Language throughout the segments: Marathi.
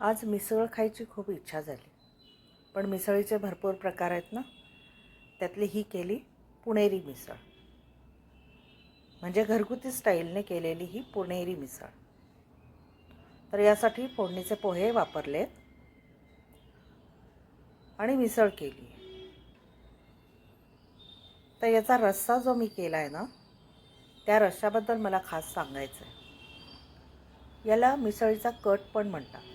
आज मिसळ खायची खूप इच्छा झाली. पण मिसळीचे भरपूर प्रकार आहेत ना? त्यातली ही केली पुणेरी मिसळ. म्हणजे घरगुती स्टाईलने केलेली ही पुणेरी मिसळ. तर यासाठी फोडणीचे पोहे वापरले. आणि मिसळ केली. तर याचा रस्सा जो मी केला आहे ना त्या रश्श्याबद्दल मला खास सांगायचं आहे याला मिसळीचा कट पण म्हणतात.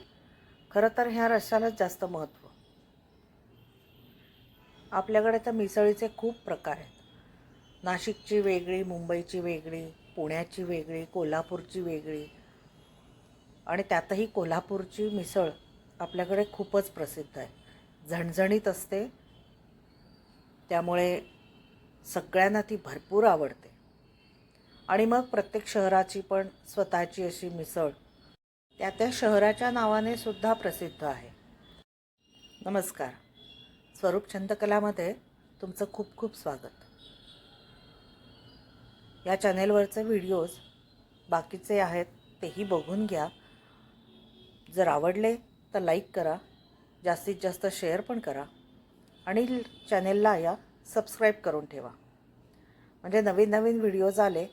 खरं तर ह्या रशालाच जास्त महत्त्व. आपल्याकडे तर मिसळीचे खूप प्रकार आहेत. नाशिकची वेगळी मुंबईची वेगळी पुण्याची वेगळी कोल्हापूरची वेगळी आणि त्यातही कोल्हापूरची मिसळ आपल्याकडे खूपच प्रसिद्ध आहे. झणझणीत असते. त्यामुळे सगळ्यांना ती भरपूर आवडते. आणि मग प्रत्येक शहराची पण स्वतःची अशी मिसळ त्या त्या शहराच्या नावाने सुद्धा प्रसिद्ध आहे. नमस्कार. स्वरूप छंदकलामध्ये तुमचं खूप खूप स्वागत. या चॅनेलवरचे व्हिडिओज बाकीचे आहेत तेही बघून घ्या. जर आवडले तर लाईक करा जास्तीत जास्त शेअर पण करा आणि चॅनेलला या सबस्क्राईब करून ठेवा. म्हणजे नवीन नवीन व्हिडिओज आले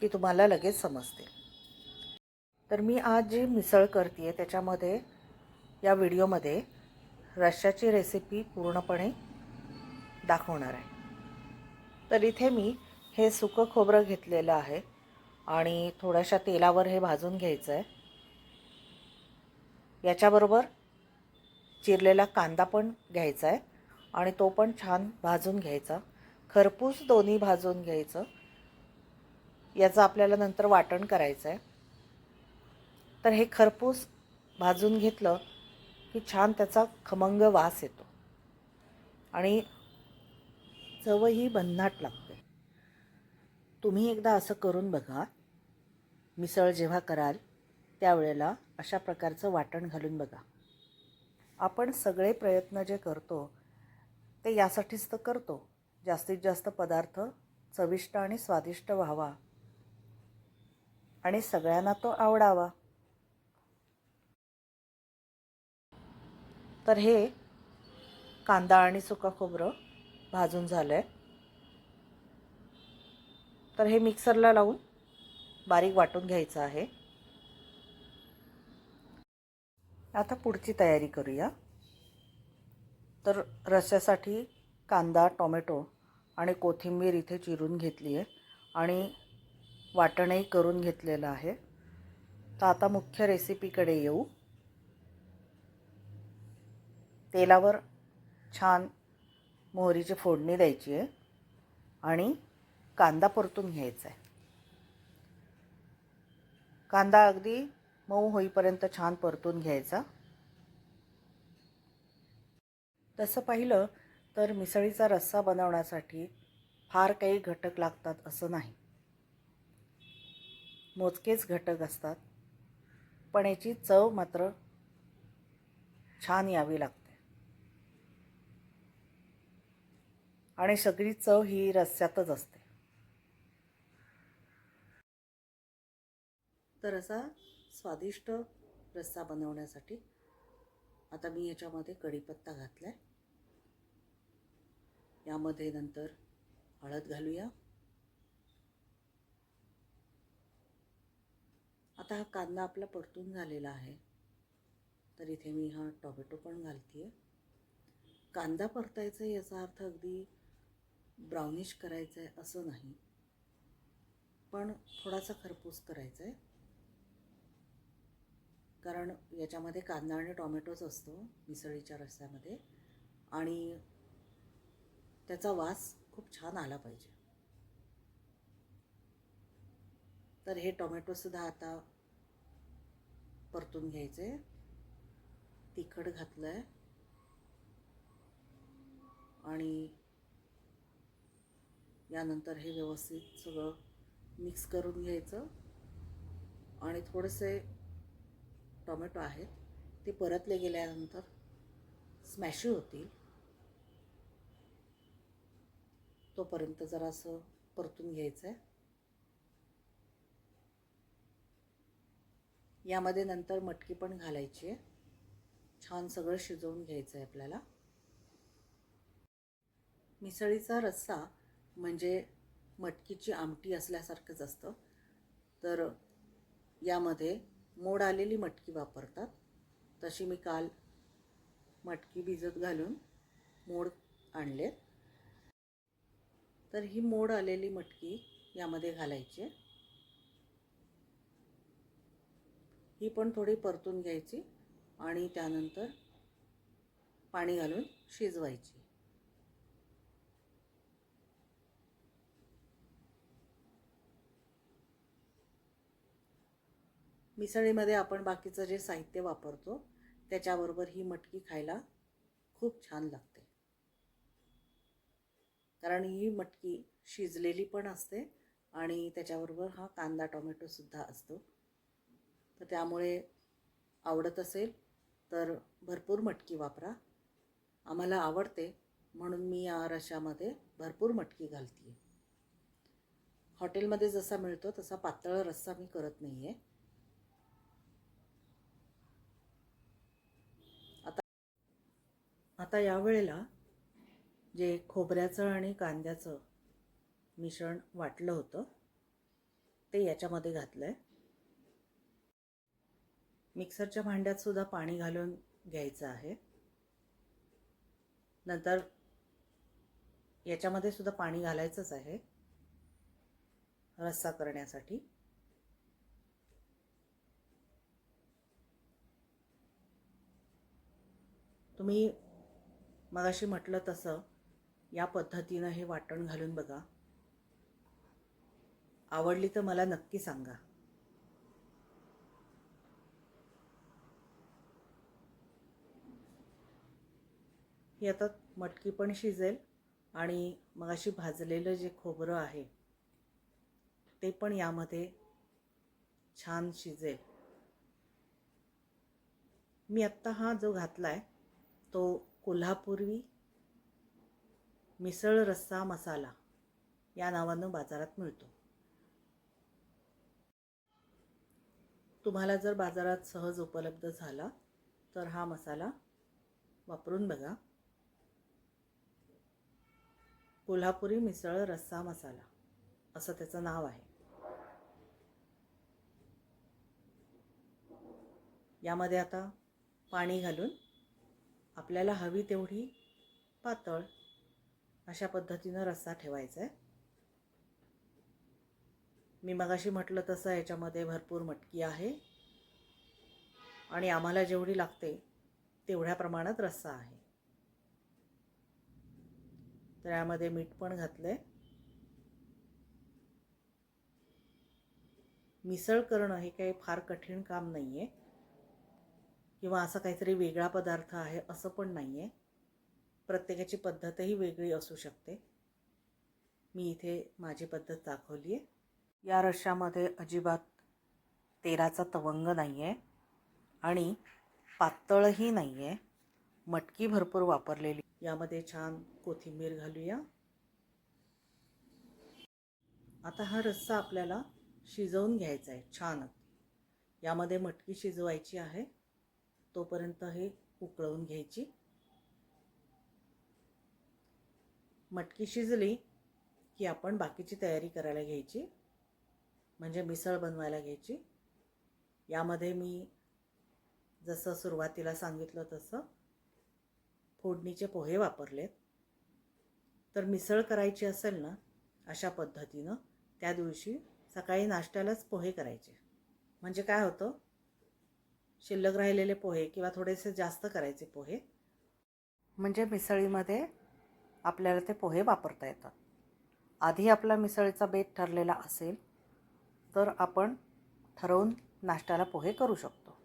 की तुम्हाला लगेच समजतील. तर मी आज जी मिसळ करते आहे त्याच्यामध्ये या व्हिडिओमध्ये रश्श्याची रेसिपी पूर्णपणे दाखवणार आहे. तर इथे मी हे सुकं खोबरं घेतलेलं आहे आणि थोड्याशा तेलावर हे भाजून घ्यायचं आहे. याच्याबरोबर चिरलेला कांदा पण घ्यायचा आहे आणि तो पण छान भाजून घ्यायचा. खरपूस दोन्ही भाजून घ्यायचं. याचं आपल्याला नंतर वाटण करायचं आहे. तर हे खरपूस भाजून घेतलं की छान त्याचा खमंग वास येतो. आणि चवही भन्नाट लागते. तुम्ही एकदा असं करून बघा. मिसळ जेव्हा कराल त्यावेळेला अशा प्रकारचं वाटण घालून बघा. आपण सगळे प्रयत्न जे करतो ते यासाठीच तर करतो. जास्तीत जास्त पदार्थ चविष्ट आणि स्वादिष्ट व्हावा. आणि सगळ्यांना तो आवडावा. तर हे कांदा आणि सुका खोबरं भाजून झालं आहे तर हे मिक्सरला लावून बारीक वाटून घ्यायचं आहे. आता पुढची तयारी करूया. तर रस्स्यासाठी कांदा टोमॅटो आणि कोथिंबीर इथे चिरून घेतली आहे आणि वाटणही करून घेतलेलं आहे. तर आता मुख्य रेसिपीकडे येऊ. तेलावर छान मोहरीची फोडणी द्यायची आहे आणि कांदा परतून घ्यायचा आहे. कांदा अगदी मऊ होईपर्यंत छान परतून घ्यायचा. तसं पाहिलं तर मिसळीचा रस्सा बनवण्यासाठी फार काही घटक लागतात असं नाही. मोजकेच घटक असतात. पण याची चव मात्र छान यावी लागते. आणि सगळी चव ही रस्स्यातच असते. तर असा स्वादिष्ट रस्सा बनवण्यासाठी आता मी याच्यामध्ये कढीपत्ता घातला आहे यामध्ये नंतर हळद घालूया. आता हा कांदा आपला परतून झालेला आहे. तर इथे मी हा टोमॅटो पण घालते आहे कांदा परतायचा याचा अर्थ अगदी ब्राउनिश करायचं आहे असं नाही. पण थोडासा खरपूस करायचा आहे कारण याच्यामध्ये कांदा आणि टोमॅटोच असतो मिसळीच्या रस्त्यामध्ये आणि त्याचा वास खूप छान आला पाहिजे. तर हे टोमॅटोसुद्धा आता परतून घ्यायचे. तिखट घातलं आहे आणि यानंतर हे व्यवस्थित सगळं मिक्स करून घ्यायचं. आणि थोडेसे टोमॅटो आहेत ते परतले गेल्यानंतर स्मॅशी होतील. तोपर्यंत जरासं परतून घ्यायचं आहे यामध्ये नंतर मटकी पण घालायची आहे. छान सगळं शिजवून घ्यायचं आहे आपल्याला. मिसळीचा रस्सा म्हणजे मटकीची आमटी असल्यासारखंच असतं. तर यामध्ये मोड आलेली मटकी वापरतात. तशी मी काल मटकी भिजत घालून मोड आणले तर ही मोड आलेली मटकी यामध्ये घालायची आहे. ही पण थोडी परतून घ्यायची आणि त्यानंतर पाणी घालून शिजवायची. मिसळीमध्ये आपण बाकीचं जे साहित्य वापरतो त्याच्याबरोबर ही मटकी खायला खूप छान लागते. कारण ही मटकी शिजलेली पण असते आणि त्याच्याबरोबर हा कांदा टोमॅटोसुद्धा असतो. तर त्यामुळे आवडत असेल तर भरपूर मटकी वापरा. आम्हाला आवडते म्हणून मी या रशामध्ये भरपूर मटकी घालते हॉटेलमध्ये जसा मिळतो तसा पातळ रस्सा मी करत नाही आहे आता आता यावेळेला जे खोबऱ्याचं आणि कांद्याचं मिश्रण वाटलं होतं ते याच्यामध्ये घातलं आहे मिक्सरच्या भांड्यातसुद्धा पाणी घालून घ्यायचं आहे. नंतर याच्यामध्ये सुद्धा पाणी घालायचंच आहे रस्सा करण्यासाठी. तुम्ही मगाशी म्हटलं तसं या पद्धतीनं हे वाटण घालून बघा. आवडली तर मला नक्की सांगा. ही आता मटकी पण शिजेल आणि मगाशी भाजलेलं जे खोबरं आहे ते पण यामध्ये छान शिजेल. मी आत्ता हा जो घातला आहे तो कोल्हापुरी मिसळ रस्सा मसाला या नावानं बाजारात मिळतो. तुम्हाला जर बाजारात सहज उपलब्ध झाला तर हा मसाला वापरून बघा. कोल्हापुरी मिसळ रस्सा मसाला असं त्याचं नाव आहे. यामध्ये आता पाणी घालून आपल्याला हवी तेवढी पातळ अशा पद्धतीनं रस्सा ठेवायचा आहे. मी मगाशी म्हटलं तसं याच्यामध्ये भरपूर मटकी आहे. आणि आम्हाला जेवढी लागते तेवढ्या प्रमाणात रस्सा आहे. तर यामध्ये मीठ पण घातलं आहे मिसळ करणं हे काही फार कठीण काम नाही आहे किंवा असा काहीतरी वेगळा पदार्थ आहे असं पण नाही आहे प्रत्येकाची पद्धतही वेगळी असू शकते. मी इथे माझी पद्धत दाखवली आहे या रश्श्यामध्ये अजिबात तेलाचा तवंग नाही आहे आणि पातळही नाही आहे मटकी भरपूर वापरलेली. यामध्ये छान कोथिंबीर घालूया. आता हा रस्सा आपल्याला शिजवून घ्यायचा आहे छान. यामध्ये मटकी शिजवायची आहे. तोपर्यंत हे उकळवून घ्यायची. मटकी शिजली की आपण बाकीची तयारी करायला घ्यायची. म्हणजे मिसळ बनवायला घ्यायची. यामध्ये मी जसं सुरुवातीला सांगितलं तसं फोडणीचे पोहे वापरलेत. तर मिसळ करायची असेल ना अशा पद्धतीनं त्या दिवशी सकाळी नाश्त्यालाच पोहे करायचे. म्हणजे काय होतं? शिल्लक राहिलेले पोहे किंवा थोडेसे जास्त करायचे पोहे म्हणजे मिसळीमध्ये आपल्याला ते पोहे वापरता येतात. आधी आपला मिसळीचा बेत ठरलेला असेल तर आपण ठरवून नाश्त्याला पोहे करू शकतो.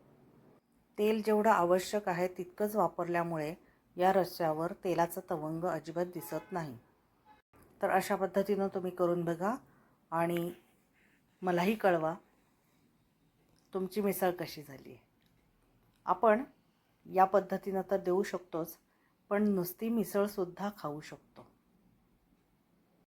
तेल जेवढं आवश्यक आहे तितकंच वापरल्यामुळे या रस्त्यावर तेलाचा तवंग अजिबात दिसत नाही. तर अशा पद्धतीनं तुम्ही करून बघा आणि मलाही कळवा तुमची मिसळ कशी झाली आहे. आपण या पद्धतीनं तर देऊ शकतोच पण नुसती मिसळसुद्धा खाऊ शकतो.